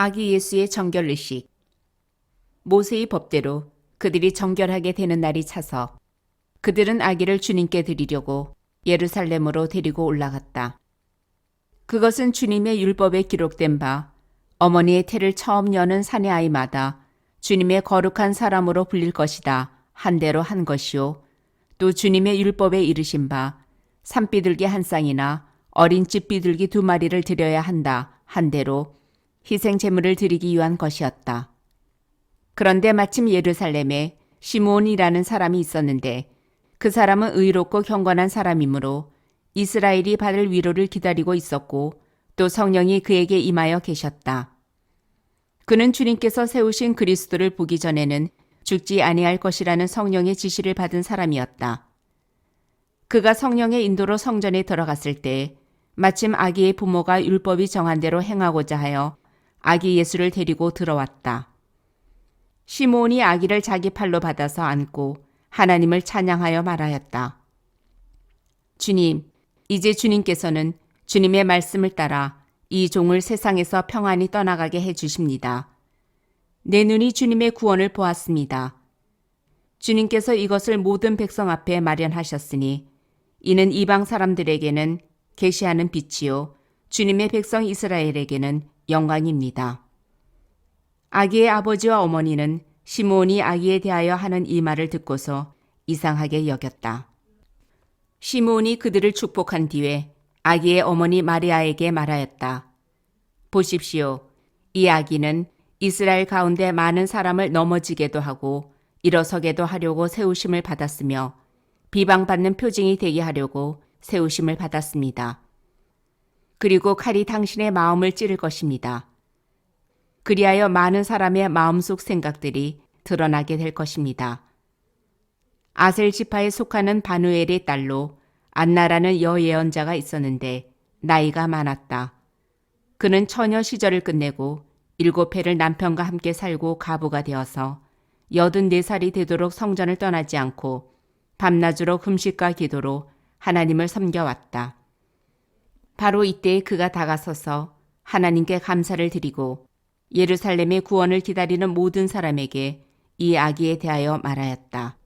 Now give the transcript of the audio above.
아기 예수의 정결 의식. 모세의 법대로 그들이 정결하게 되는 날이 차서 그들은 아기를 주님께 드리려고 예루살렘으로 데리고 올라갔다. 그것은 주님의 율법에 기록된 바 어머니의 태를 처음 여는 사내 아이마다 주님의 거룩한 사람으로 불릴 것이다 한 대로 한 것이요 또 주님의 율법에 이르신 바 산비둘기 한 쌍이나 어린 쥐비둘기 두 마리를 드려야 한다 한 대로 희생 제물을 드리기 위한 것이었다. 그런데 마침 예루살렘에 시므온이라는 사람이 있었는데 그 사람은 의롭고 경건한 사람이므로 이스라엘이 받을 위로를 기다리고 있었고 또 성령이 그에게 임하여 계셨다. 그는 주님께서 세우신 그리스도를 보기 전에는 죽지 아니할 것이라는 성령의 지시를 받은 사람이었다. 그가 성령의 인도로 성전에 들어갔을 때 마침 아기의 부모가 율법이 정한 대로 행하고자 하여 아기 예수를 데리고 들어왔다. 시몬이 아기를 자기 팔로 받아서 안고 하나님을 찬양하여 말하였다. 주님, 이제 주님께서는 주님의 말씀을 따라 이 종을 세상에서 평안히 떠나가게 해 주십니다. 내 눈이 주님의 구원을 보았습니다. 주님께서 이것을 모든 백성 앞에 마련하셨으니 이는 이방 사람들에게는 계시하는 빛이요 주님의 백성 이스라엘에게는 영광입니다. 아기의 아버지와 어머니는 시므온이 아기에 대하여 하는 이 말을 듣고서 이상하게 여겼다. 시므온이 그들을 축복한 뒤에 아기의 어머니 마리아에게 말하였다. 보십시오. 이 아기는 이스라엘 가운데 많은 사람을 넘어지게도 하고 일어서게도 하려고 세우심을 받았으며 비방받는 표징이 되게 하려고 세우심을 받았습니다. 그리고 칼이 당신의 마음을 찌를 것입니다. 그리하여 많은 사람의 마음속 생각들이 드러나게 될 것입니다. 아셀 지파에 속하는 바누엘의 딸로 안나라는 여예언자가 있었는데 나이가 많았다. 그는 처녀 시절을 끝내고 일곱 해를 남편과 함께 살고 가부가 되어서 여든 네 살이 되도록 성전을 떠나지 않고 밤낮으로 금식과 기도로 하나님을 섬겨왔다. 바로 이때 그가 다가서서 하나님께 감사를 드리고 예루살렘의 구원을 기다리는 모든 사람에게 이 아기에 대하여 말하였다.